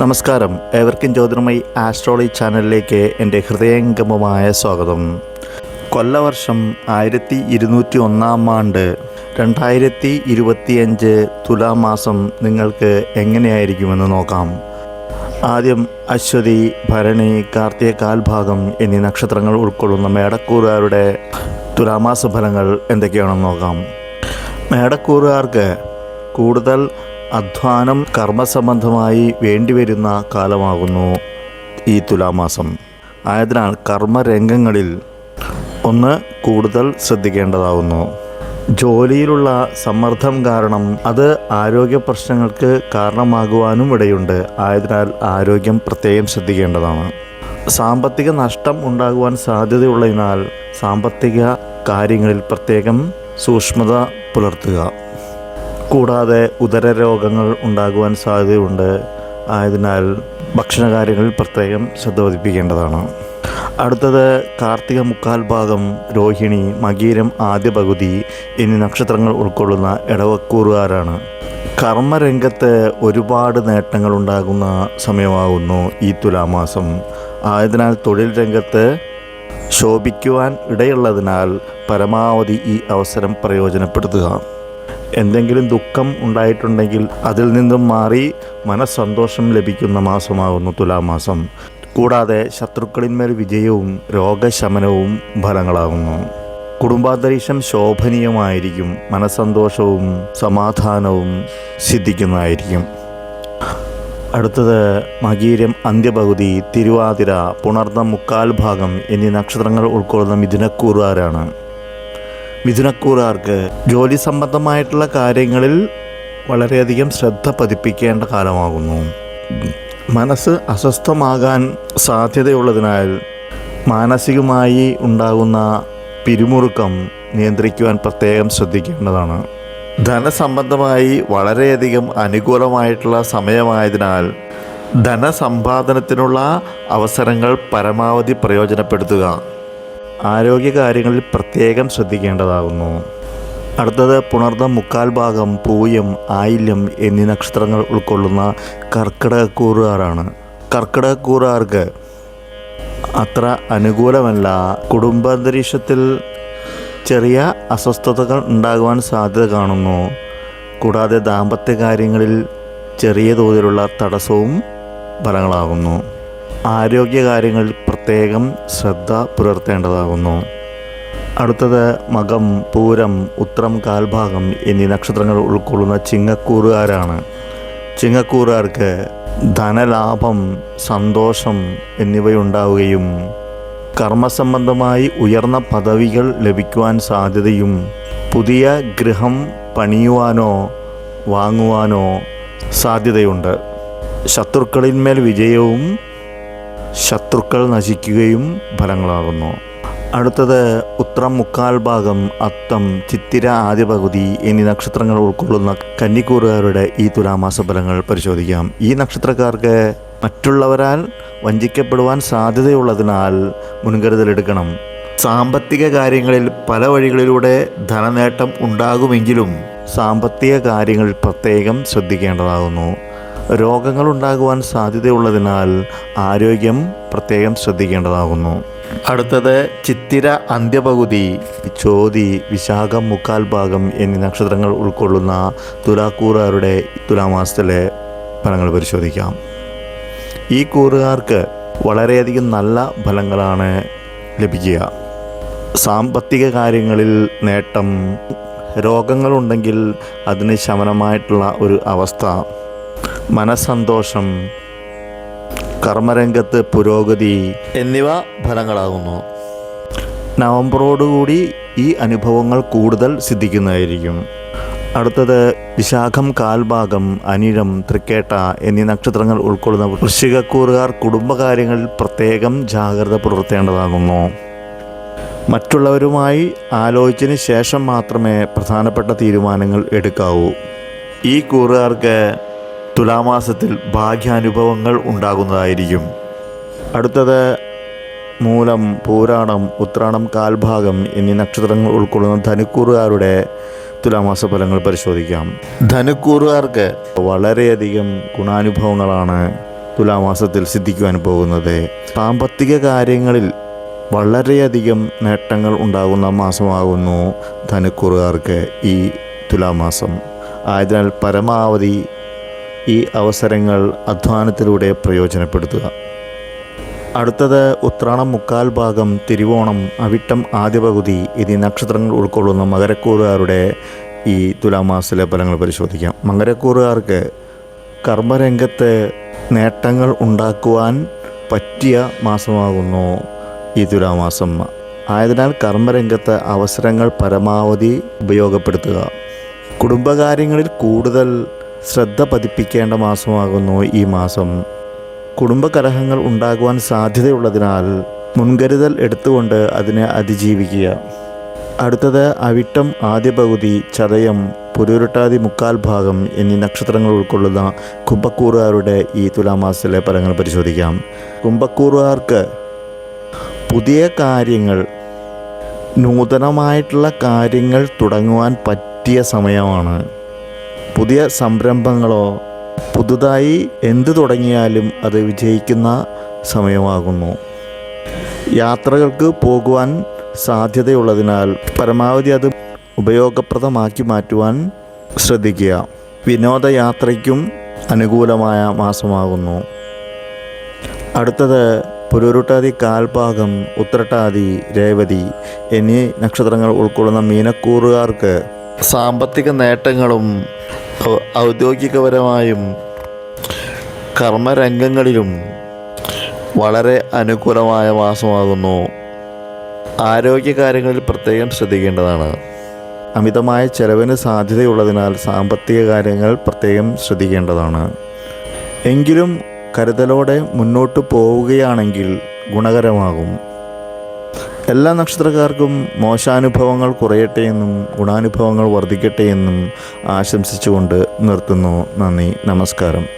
നമസ്കാരം. ഏവർക്കും ജ്യോതിർമയി ആസ്ട്രോളജി ചാനലിലേക്ക് എന്റെ ഹൃദയംഗമമായ സ്വാഗതം. കൊല്ലവർഷം ആയിരത്തി ഇരുന്നൂറ്റി ഒന്നാം ആണ്ട് രണ്ടായിരത്തി ഇരുപത്തിയഞ്ച് തുലാമാസം നിങ്ങൾക്ക് എങ്ങനെയായിരിക്കുമെന്ന് നോക്കാം. ആദ്യം അശ്വതി ഭരണി കാർത്തിക കാൽഭാഗം എന്നീ നക്ഷത്രങ്ങൾ ഉൾക്കൊള്ളുന്ന മേടക്കൂറുകാരുടെ തുലാമാസ ഫലങ്ങൾ എന്തൊക്കെയാണെന്ന് നോക്കാം. മേടക്കൂറുകാർക്ക് കൂടുതൽ അധ്വാനം കർമ്മസംബന്ധമായി വേണ്ടിവരുന്ന കാലമാകുന്നു ഈ തുലാമാസം. ആയതിനാൽ കർമ്മരംഗങ്ങളിൽ ഒന്ന് കൂടുതൽ ശ്രദ്ധിക്കേണ്ടതാകുന്നു ജോലിയിലുള്ള സമ്മർദ്ദം കാരണം അത് ആരോഗ്യ പ്രശ്നങ്ങൾക്ക് കാരണമാകുവാനും ഇടയുണ്ട്. ആയതിനാൽ ആരോഗ്യം പ്രത്യേകം ശ്രദ്ധിക്കേണ്ടതാണ്. സാമ്പത്തിക നഷ്ടം ഉണ്ടാകുവാൻ സാധ്യതയുള്ളതിനാൽ സാമ്പത്തിക കാര്യങ്ങളിൽ പ്രത്യേകം സൂക്ഷ്മത പുലർത്തുക. കൂടാതെ ഉദര രോഗങ്ങൾ ഉണ്ടാകുവാൻ സാധ്യതയുണ്ട്. ആയതിനാൽ ഭക്ഷണകാര്യങ്ങളിൽ പ്രത്യേകം ശ്രദ്ധ പതിപ്പിക്കേണ്ടതാണ്. അടുത്തത് കാർത്തിക മുക്കാൽ ഭാഗം രോഹിണി മകീരം ആദ്യ പകുതി എന്നീ നക്ഷത്രങ്ങൾ ഉൾക്കൊള്ളുന്ന ഇടവക്കൂറുകാരാണ്. കർമ്മരംഗത്ത് ഒരുപാട് നേട്ടങ്ങൾ ഉണ്ടാകുന്ന സമയമാകുന്നു ഈ തുലാമാസം. ആയതിനാൽ തൊഴിൽ രംഗത്ത് ശോഭിക്കുവാൻ ഇടയുള്ളതിനാൽ പരമാവധി ഈ അവസരം പ്രയോജനപ്പെടുത്തുക. എന്തെങ്കിലും ദുഃഖം ഉണ്ടായിട്ടുണ്ടെങ്കിൽ അതിൽ നിന്നും മാറി മനസ്സന്തോഷം ലഭിക്കുന്ന മാസമാകുന്നു തുലാമാസം. കൂടാതെ ശത്രുക്കളിന്മേൽ വിജയവും രോഗശമനവും ഫലങ്ങളാകുന്നു. കുടുംബാന്തരീക്ഷം ശോഭനീയമായിരിക്കും. മനസ്സന്തോഷവും സമാധാനവും സിദ്ധിക്കുന്നതായിരിക്കും. അടുത്തത് മകീരം അന്ത്യപകുതി തിരുവാതിര പുണർന്ന മുക്കാൽ ഭാഗം എന്നീ നക്ഷത്രങ്ങൾ ഉൾക്കൊള്ളുന്ന മിഥുനക്കൂറുകാരാണ്. മിഥുനക്കൂറുകാർക്ക് ജോലി സംബന്ധമായിട്ടുള്ള കാര്യങ്ങളിൽ വളരെയധികം ശ്രദ്ധ പതിപ്പിക്കേണ്ട കാലമാകുന്നു. മനസ്സ് അസ്വസ്ഥമാകാൻ സാധ്യതയുള്ളതിനാൽ മാനസികമായി ഉണ്ടാകുന്ന പിരിമുറുക്കം നിയന്ത്രിക്കുവാൻ പ്രത്യേകം ശ്രദ്ധിക്കേണ്ടതാണ്. ധനസംബന്ധമായി വളരെയധികം അനുകൂലമായിട്ടുള്ള സമയമായതിനാൽ ധനസമ്പാദനത്തിനുള്ള അവസരങ്ങൾ പരമാവധി പ്രയോജനപ്പെടുത്തുക. ആരോഗ്യകാര്യങ്ങളിൽ പ്രത്യേകം ശ്രദ്ധിക്കേണ്ടതാകുന്നു. അടുത്തത് പുണർന്ന മുക്കാൽ ഭാഗം പൂയം ആയില്യം എന്നീ നക്ഷത്രങ്ങൾ ഉൾക്കൊള്ളുന്ന കർക്കിടകക്കൂറുകാരാണ്. കർക്കിടകക്കൂറുകാർക്ക് അത്ര അനുകൂലമല്ല. കുടുംബാന്തരീക്ഷത്തിൽ ചെറിയ അസ്വസ്ഥതകൾ ഉണ്ടാകുവാൻ സാധ്യത കാണുന്നു. കൂടാതെ ദാമ്പത്യ കാര്യങ്ങളിൽ ചെറിയ തോതിലുള്ള തടസ്സവും ഫലങ്ങളാകുന്നു. ആരോഗ്യകാര്യങ്ങളിൽ പ്രത്യേകം ശ്രദ്ധ പുലർത്തേണ്ടതാകുന്നു. അടുത്തത് മകം പൂരം ഉത്രം കാൽഭാഗം എന്നീ നക്ഷത്രങ്ങൾ ഉൾക്കൊള്ളുന്ന ചിങ്ങക്കൂറുകാരാണ്. ചിങ്ങക്കൂറുകാർക്ക് ധനലാഭം സന്തോഷം എന്നിവയുണ്ടാവുകയും കർമ്മസംബന്ധമായി ഉയർന്ന പദവികൾ ലഭിക്കുവാൻ സാധ്യതയും പുതിയ ഗൃഹം പണിയുവാനോ വാങ്ങുവാനോ സാധ്യതയുണ്ട്. ശത്രുക്കളിന്മേൽ വിജയവും ശത്രുക്കൾ നശിക്കുകയും ഫലങ്ങളാകുന്നു. അടുത്തത് ഉത്രം മുക്കാൽ ഭാഗം അത്തം ചിത്തിര ആദ്യ പകുതി എന്നീ നക്ഷത്രങ്ങൾ ഉൾക്കൊള്ളുന്ന കന്നിക്കൂറുകാരുടെ ഈ തുലാമാസ ഫലങ്ങൾ പരിശോധിക്കാം. ഈ നക്ഷത്രക്കാർക്ക് മറ്റുള്ളവരാൽ വഞ്ചിക്കപ്പെടുവാൻ സാധ്യതയുള്ളതിനാൽ മുൻകരുതലെടുക്കണം സാമ്പത്തിക കാര്യങ്ങളിൽ പല വഴികളിലൂടെ ധനനേട്ടം ഉണ്ടാകുമെങ്കിലും സാമ്പത്തിക കാര്യങ്ങളിൽ പ്രത്യേകം ശ്രദ്ധിക്കേണ്ടതാകുന്നു. രോഗങ്ങൾ ഉണ്ടാകുവാൻ സാധ്യതയുള്ളതിനാൽ ആരോഗ്യം പ്രത്യേകം ശ്രദ്ധിക്കേണ്ടതാകുന്നു. അടുത്തത് ചിത്തിര അന്ത്യപകുതി ചോതി വിശാഖം മുക്കാൽ ഭാഗം എന്നീ നക്ഷത്രങ്ങൾ ഉൾക്കൊള്ളുന്ന തുലാക്കൂറുകാരുടെ തുലാമാസത്തിലെ ഫലങ്ങൾ പരിശോധിക്കാം. ഈ കൂറുകാർക്ക് വളരെയധികം നല്ല ഫലങ്ങളാണ് ലഭിക്കുക. സാമ്പത്തിക കാര്യങ്ങളിൽ നേട്ടം രോഗങ്ങളുണ്ടെങ്കിൽ അതിന് ശമനമായിട്ടുള്ള ഒരു അവസ്ഥ മനസ്സന്തോഷം കർമ്മരംഗത്ത് പുരോഗതി എന്നിവ ഫലങ്ങളാകുന്നു. നവംബറോടുകൂടി ഈ അനുഭവങ്ങൾ കൂടുതൽ സിദ്ധിക്കുന്നതായിരിക്കും. അടുത്തത് വിശാഖം കാൽഭാഗം അനിഴം തൃക്കേട്ട എന്നീ നക്ഷത്രങ്ങൾ ഉൾക്കൊള്ളുന്ന വൃശ്ചികക്കൂറുകാർ കുടുംബകാര്യങ്ങളിൽ പ്രത്യേകം ജാഗ്രത പുലർത്തേണ്ടതാകുന്നു. മറ്റുള്ളവരുമായി ആലോചിച്ചതിന് ശേഷം മാത്രമേ പ്രധാനപ്പെട്ട തീരുമാനങ്ങൾ എടുക്കാവൂ. ഈ കൂറുകാർക്ക് തുലാമാസത്തിൽ ഭാഗ്യാനുഭവങ്ങൾ ഉണ്ടാകുന്നതായിരിക്കും. അടുത്തത് മൂലം പൂരാണം ഉത്രാണം കാൽഭാഗം എന്നീ നക്ഷത്രങ്ങൾ ഉൾക്കൊള്ളുന്ന ധനുക്കൂറുകാരുടെ തുലാമാസ ഫലങ്ങൾ പരിശോധിക്കാം. ധനുക്കൂറുകാർക്ക് വളരെയധികം ഗുണാനുഭവങ്ങളാണ് തുലാമാസത്തിൽ സിദ്ധിക്കുവാൻ പോകുന്നത്. സാമ്പത്തിക കാര്യങ്ങളിൽ വളരെയധികം നേട്ടങ്ങൾ ഉണ്ടാകുന്ന മാസമാകുന്നു ധനുക്കൂറുകാർക്ക് ഈ തുലാമാസം. ആയതിനാൽ പരമാവധി ഈ അവസരങ്ങൾ അധ്വാനത്തിലൂടെ പ്രയോജനപ്പെടുത്തുക. അടുത്തത് ഉത്രാണം മുക്കാൽ ഭാഗം തിരുവോണം അവിട്ടം ആദ്യ പകുതി എന്നീ നക്ഷത്രങ്ങൾ ഉൾക്കൊള്ളുന്ന മകരക്കൂറുകാരുടെ ഈ തുലാമാസത്തിലെ ഫലങ്ങൾ പരിശോധിക്കാം. മകരക്കൂറുകാർക്ക് കർമ്മരംഗത്ത് നേട്ടങ്ങൾ ഉണ്ടാക്കുവാൻ പറ്റിയ മാസമാകുന്നു ഈ തുലാമാസം. ആയതിനാൽ കർമ്മരംഗത്ത് അവസരങ്ങൾ പരമാവധി ഉപയോഗപ്പെടുത്തുക. കുടുംബകാര്യങ്ങളിൽ കൂടുതൽ ശ്രദ്ധ പതിപ്പിക്കേണ്ട മാസമാകുന്നു ഈ മാസം. കുടുംബകലഹങ്ങൾ ഉണ്ടാകുവാൻ സാധ്യതയുള്ളതിനാൽ മുൻകരുതൽ എടുത്തുകൊണ്ട് അതിനെ അതിജീവിക്കുക. അടുത്തത് അവിട്ടം ആദ്യ പകുതി ചതയം പുരുരുട്ടാതി മുക്കാൽ ഭാഗം എന്നീ നക്ഷത്രങ്ങൾ ഉൾക്കൊള്ളുന്ന കുംഭക്കൂറുകാരുടെ ഈ തുലാമാസത്തിലെ ഫലങ്ങൾ പരിശോധിക്കാം. കുംഭക്കൂറുകാർക്ക് പുതിയ കാര്യങ്ങൾ നൂതനമായിട്ടുള്ള കാര്യങ്ങൾ തുടങ്ങുവാൻ പറ്റിയ സമയമാണ്. പുതിയ സംരംഭങ്ങളോ പുതുതായി എന്തു തുടങ്ങിയാലും അത് വിജയിക്കുന്ന സമയമാകുന്നു. യാത്രകൾക്ക് പോകുവാൻ സാധ്യതയുള്ളതിനാൽ പരമാവധി അത് ഉപയോഗപ്രദമാക്കി മാറ്റുവാൻ ശ്രദ്ധിക്കുക. വിനോദയാത്രയ്ക്കും അനുകൂലമായ മാസമാകുന്നു. അടുത്തത് പുരുരുട്ടാതി കാൽഭാഗം ഉത്രട്ടാതി രേവതി എന്നീ നക്ഷത്രങ്ങൾ ഉൾക്കൊള്ളുന്ന മീനക്കൂറുകാർക്ക് സാമ്പത്തിക നേട്ടങ്ങളും ഔദ്യോഗികപരമായും കർമ്മരംഗങ്ങളിലും വളരെ അനുകൂലമായ മാസമാകുന്നു. ആരോഗ്യകാര്യങ്ങളിൽ പ്രത്യേകം ശ്രദ്ധിക്കേണ്ടതാണ്. അമിതമായ ചെലവിന് സാധ്യതയുള്ളതിനാൽ സാമ്പത്തിക കാര്യങ്ങൾ പ്രത്യേകം ശ്രദ്ധിക്കേണ്ടതാണ്. എങ്കിലും കരുതലോടെ മുന്നോട്ട് പോവുകയാണെങ്കിൽ ഗുണകരമാകും. എല്ലാ നക്ഷത്രക്കാർക്കും മോശാനുഭവങ്ങൾ കുറയട്ടെ എന്നും ഗുണാനുഭവങ്ങൾ വർദ്ധിക്കട്ടെ എന്നും ആശംസിച്ചുകൊണ്ട് നിർത്തുന്നു. നന്ദി. നമസ്കാരം.